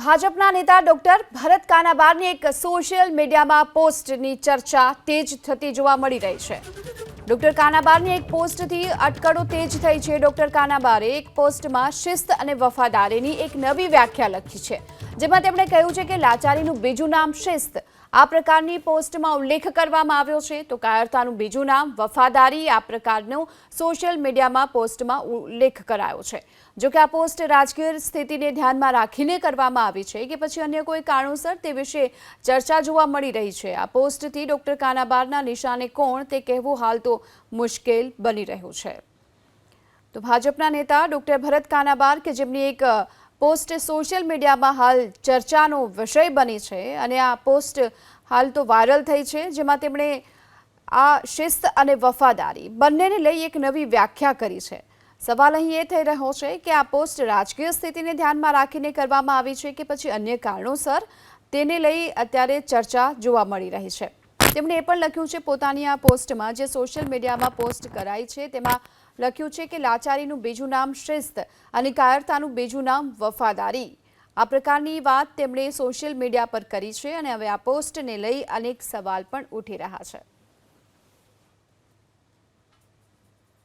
ભાજપના નેતા ડોક્ટર ભરત કાનાબારની એક સોશિયલ મીડિયામાં પોસ્ટની ચર્ચા તેજ થતી જોવા મળી રહી છે. ડોક્ટર કાનાબારની એક પોસ્ટથી અટકળો તેજ થઈ છે. ડોક્ટર કાનાબારે એક પોસ્ટમાં શિસ્ત અને વફાદારીની એક નવી વ્યાખ્યા લખી છે, જેમાં તેમણે કહ્યું છે કે લાચારીનું બીજું નામ શિસ્ત આ પ્રકારની પોસ્ટમાં ઉલ્લેખ કરવામાં આવ્યો છે. તો કાયરતાનું બીજું નામ, વફાદારી, આ પ્રકારનો સોશિયલ મીડિયામાં પોસ્ટમાં ઉલ્લેખ કરાયો છે. જો કે આ પોસ્ટ રાજકીય સ્થિતિને ધ્યાનમાં રાખીને કરવામાં આવી છે કે પછી અન્ય કોઈ કારણોસર તે વિશે ચર્ચા જોવા મળી રહી છે. આ પોસ્ટથી ડોક્ટર કાનાબારના નિશાને કોણ તે કહેવું હાલ તો મુશ્કેલ બની રહ્યું છે. તો ભાજપના નેતા ડોક્ટર ભરત કાનાબાર કે જેમની એક પોસ્ટ સોશિયલ મીડિયામાં હાલ ચર્ચાનો વિષય બની છે અને આ પોસ્ટ હાલ તો વાયરલ થઈ છે, જેમાં તેમણે આ શિસ્ત અને વફાદારી બંનેને લઈ એક નવી વ્યાખ્યા કરી છે. સવાલ અહીં એ થઈ રહ્યો છે કે આ પોસ્ટ રાજકીય સ્થિતિને ધ્યાનમાં રાખીને કરવામાં આવી છે કે પછી અન્ય કારણોસર તેને લઈ અત્યારે ચર્ચા જોવા મળી રહી છે. તેમણે એ પણ લખ્યું છે, પોતાની આ પોસ્ટમાં જે સોશિયલ મીડિયામાં પોસ્ટ કરાઈ છે, તેમાં લખ્યું છે કે લાચારીનું બીજું નામ શિસ્ત અને કાયરતાનું બીજું નામ વફાદારી. આ પ્રકારની વાત તેમણે સોશિયલ મીડિયા પર કરી છે અને હવે આ પોસ્ટને લઈ અનેક સવાલ પણ ઉઠી રહ્યા છે.